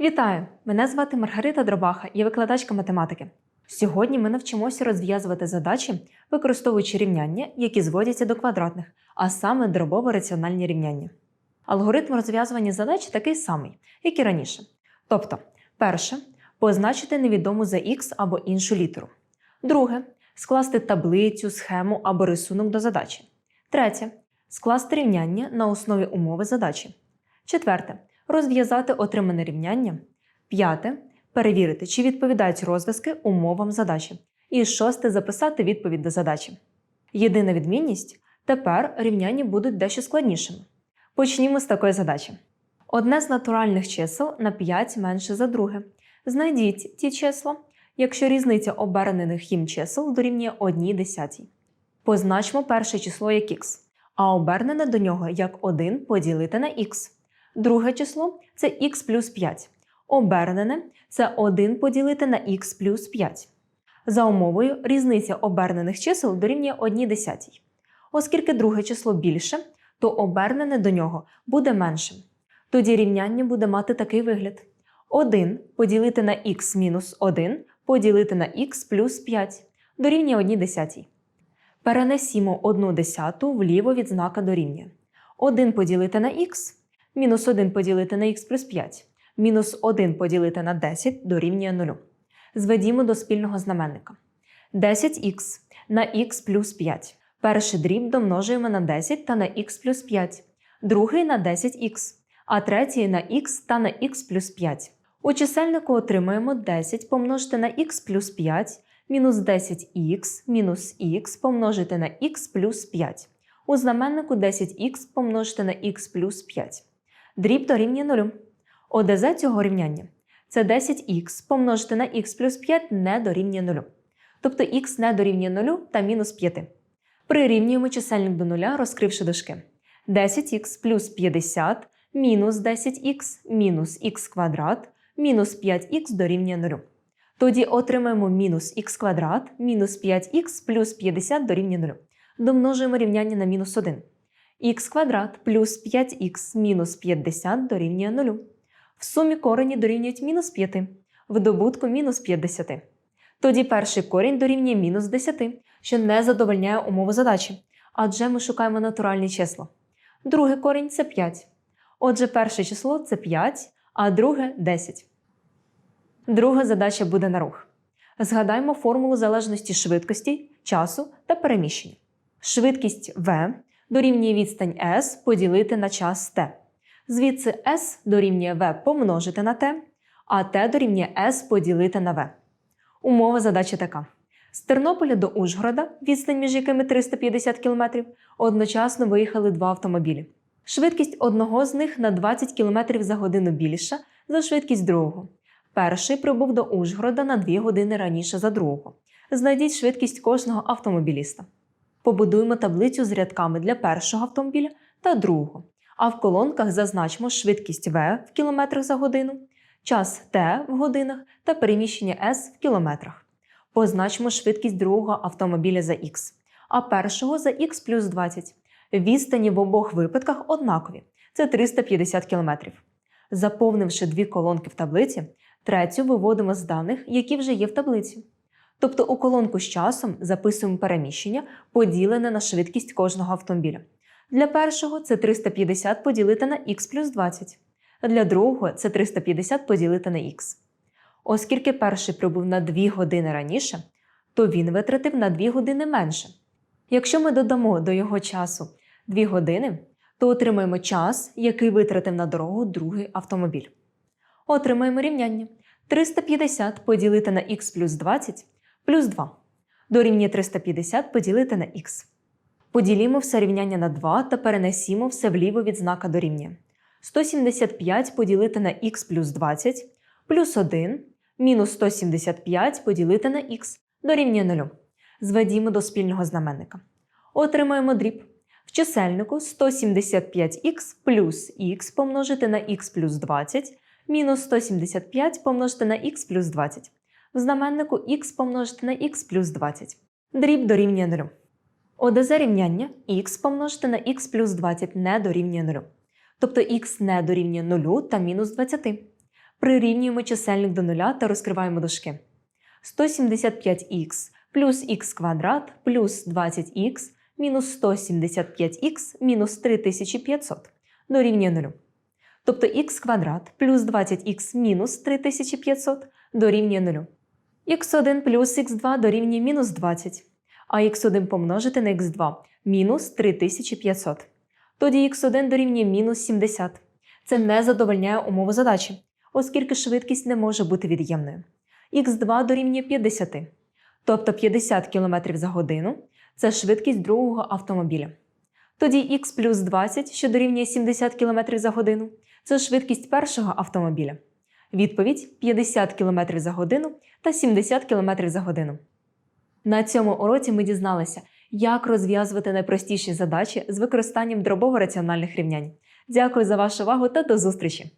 Вітаю! Мене звати Маргарита Дробаха, я викладачка математики. Сьогодні ми навчимося розв'язувати задачі, використовуючи рівняння, які зводяться до квадратних, а саме дробово-раціональні рівняння. Алгоритм розв'язування задач такий самий, як і раніше. Тобто, перше позначити невідому за х або іншу літеру. Друге скласти таблицю, схему або рисунок до задачі. Третє скласти рівняння на основі умови задачі. Четверте розв'язати отримане рівняння. П'яте перевірити, чи відповідають розв'язки умовам задачі. І шосте записати відповідь до задачі. Єдина відмінність тепер рівняння будуть дещо складнішими. Почнімо з такої задачі. Одне з натуральних чисел на 5 менше за друге. Знайдіть ті числа, якщо різниця обернених їм чисел дорівнює 1 десятій. Позначмо перше число як х, а обернене до нього як 1 поділити на х. Друге число це х плюс 5. Обернене це 1 поділити на х плюс 5. За умовою різниця обернених чисел дорівнює 1 десятій. Оскільки друге число більше, то обернене до нього буде меншим. Тоді рівняння буде мати такий вигляд: 1 поділити на х мінус 1 поділити на х плюс 5 дорівнює 1 десятій. Перенесімо 1 десяту вліво від знака дорівнює. 1 поділити на х мінус 1 поділити на х плюс 5, мінус 1 поділити на 10 дорівнює 0. Зведімо до спільного знаменника. 10х на х плюс 5. Перший дріб домножуємо на 10 та на х плюс 5, другий на 10х, а третій на х та на х плюс 5. У чисельнику отримуємо 10 помножити на х плюс 5 мінус 10х мінус х помножити на х плюс 5. У знаменнику 10х помножити на х плюс 5. Дріб дорівнює 0. ОДЗ цього рівняння це 10х помножити на х плюс 5 не дорівнює 0. Тобто х не дорівнює 0 та мінус 5. Прирівнюємо чисельник до 0, розкривши дужки. 10х плюс 50 мінус 10х мінус х квадрат мінус 5х дорівнює 0. Тоді отримаємо мінус х квадрат мінус 5х плюс 50 дорівнює 0. Домножуємо рівняння на мінус 1 х квадрат плюс 5х мінус 50 дорівнює 0. В сумі корені дорівнюють мінус 5, в добутку мінус 50. Тоді перший корінь дорівнює мінус 10, що не задовольняє умову задачі, адже ми шукаємо натуральні числа. Другий корінь це 5. Отже, перше число це 5, а друге 10. Друга задача буде на рух. Згадаймо формулу залежності швидкості, часу та переміщення. Швидкість v дорівнює відстань s поділити на час t. Звідси s дорівнює v помножити на t, а t дорівнює s поділити на v. Умова задачі така. З Тернополя до Ужгорода, відстань між якими 350 км, одночасно виїхали два автомобілі. Швидкість одного з них на 20 км за годину більша за швидкість другого. Перший прибув до Ужгорода на 2 години раніше за другого. Знайдіть швидкість кожного автомобіліста. Побудуємо таблицю з рядками для першого автомобіля та другого. А в колонках зазначимо швидкість v в кілометрах за годину, час t в годинах та переміщення s в кілометрах. Позначимо швидкість другого автомобіля за x, а першого за x плюс 20. Відстані в обох випадках однакові це 350 км. Заповнивши дві колонки в таблиці, третю виводимо з даних, які вже є в таблиці. Тобто у колонку з часом записуємо переміщення, поділене на швидкість кожного автомобіля. Для першого це 350 поділити на х плюс 20, для другого це 350 поділити на х. Оскільки перший прибув на 2 години раніше, то він витратив на 2 години менше. Якщо ми додамо до його часу 2 години, то отримаємо час, який витратив на дорогу другий автомобіль. Отримаємо рівняння 350 поділити на х плюс 20 плюс 2 дорівнює 350 поділити на х. Поділімо все рівняння на 2 та перенесімо все вліво від знака дорівнює. 175 поділити на х плюс 20 плюс 1 мінус 175 поділити на х дорівнює 0. Зведімо до спільного знаменника. Отримаємо дріб. В чисельнику 175х плюс х помножити на х плюс 20 мінус 175 помножити на х плюс 20 в знаменнику х помножити на х плюс 20. Дріб дорівнює 0. ОДЗ рівняння х помножити на х плюс 20 не дорівнює 0. Тобто х не дорівнює 0 та мінус 20. Прирівнюємо чисельник до нуля та розкриваємо дужки. 175х плюс х квадрат плюс 20х мінус 175х мінус 3500 дорівнює 0. Тобто х квадрат плюс 20х мінус 3500 дорівнює 0. Х1 плюс х2 дорівнює мінус 20, а х1 помножити на х2 мінус 3500. Тоді х1 дорівнює мінус 70. Це не задовольняє умову задачі, оскільки швидкість не може бути від'ємною. х2 дорівнює 50, тобто 50 км за годину це швидкість другого автомобіля. Тоді х плюс 20, що дорівнює 70 км за годину, це швидкість першого автомобіля. Відповідь 50 км за годину та 70 км за годину. На цьому уроці ми дізналися, як розв'язувати найпростіші задачі з використанням дробово-раціональних рівнянь. Дякую за вашу увагу та до зустрічі!